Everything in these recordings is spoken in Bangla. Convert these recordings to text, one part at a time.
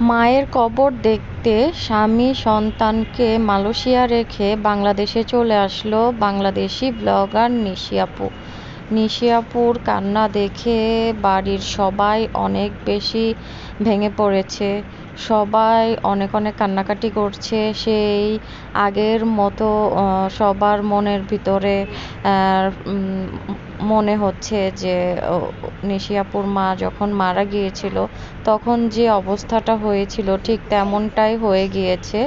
মায়ের কবর দেখতে স্বামী সন্তানকে মালয়েশিয়া রেখে বাংলাদেশে চলে আসলো বাংলাদেশি ব্লগার নিশি আপু নিশি আপুর কান্না দেখে বাড়ির সবাই অনেক বেশি ভেঙে পড়েছে। সবাই অনেক অনেক কান্নাকাটি করছে। সেই আগের মতো সবার মনের ভিতরে মনে হচ্ছে যে নিশি আপুর মা যখন মারা গিয়েছিল, তখন যে অবস্থাটা হয়েছিল ঠিক তেমনটাই হয়ে গিয়েছে।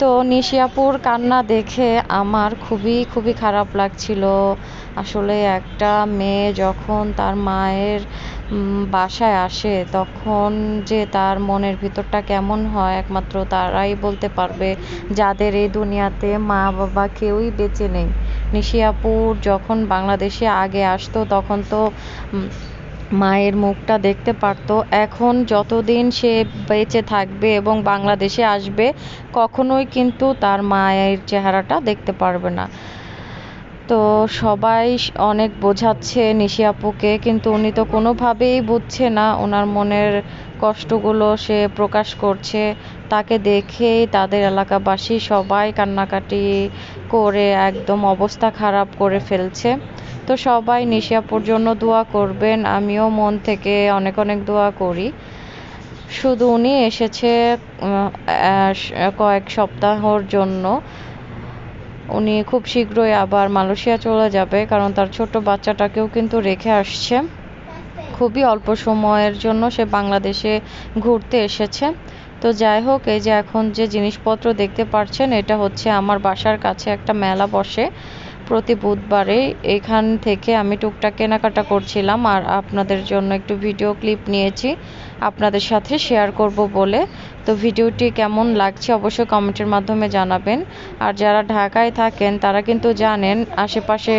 তো নিশি আপুর কান্না দেখে আমার খুবই খুবই খারাপ লাগছিল। আসলে একটা মেয়ে যখন তার মায়ের বাসায় আসে, তখন যে তার মনের ভিতরটা কেমন হয়, একমাত্র তারাই বলতে পারবে যাদের এই দুনিয়াতে মা বাবা কেউই বেঁচে নেই। নিশি যখন বাংলাদেশে আগে আসতো, তখন তো মায়ের মুখটা দেখতে পারতো। এখন যতদিন সে বেঁচে থাকবে এবং বাংলাদেশে আসবে, কখনোই কিন্তু তার মায়ের চেহারাটা দেখতে পারবে না। তো সবাই অনেক বোঝাচ্ছে নিশি আপুকে, কিন্তু উনি তো কোনোভাবেই বুঝছে না ওনার মনের কষ্টগুলো সে প্রকাশ করছে। তাকে দেখেই তাদের এলাকাবাসী সবাই কান্নাকাটি করে একদম অবস্থা খারাপ করে ফেলছে। তো সবাই নিশি আপুর জন্য দোয়া করবেন, আমিও মন থেকে অনেক অনেক দোয়া করি। শুধু উনি এসেছে কয়েক সপ্তাহর জন্য। উনি খুব শীঘ্রই আবার মালয়েশিয়া চলে যাবে, কারণ তার ছোট বাচ্চাটাকেও কিন্তু রেখে আসছে। খুবই অল্প সময়ের জন্য সে বাংলাদেশে ঘুরতে এসেছে। তো যাই হোক, এই যে এখন যে জিনিসপত্র দেখতে পাচ্ছেন এটা হচ্ছে আমার বাসার কাছে একটা মেলা বসে। প্রতি বুধবারে এখান থেকে আমি টুকটাক কেনাকাটা করছিলাম আর আপনাদের জন্য একটু ভিডিও ক্লিপ নিয়েছি আপনাদের সাথে শেয়ার করব বলে। তো ভিডিওটি কেমন লাগছে অবশ্যই কমেন্টের মাধ্যমে জানাবেন। আর যারা ঢাকায় থাকেন, তারা কিন্তু জানেন আশেপাশে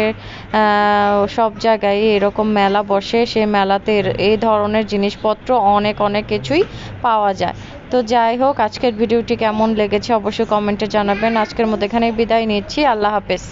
সব জায়গায় এরকম মেলা বসে। সে মেলাতে এই ধরনের জিনিসপত্র অনেক অনেক কিছুই পাওয়া যায়। তো যাই হোক, আজকের ভিডিওটি কেমন লেগেছে অবশ্যই কমেন্টে জানাবেন। আজকের মধ্যে এখানেই বিদায় নিচ্ছি। আল্লাহ হাফেজ।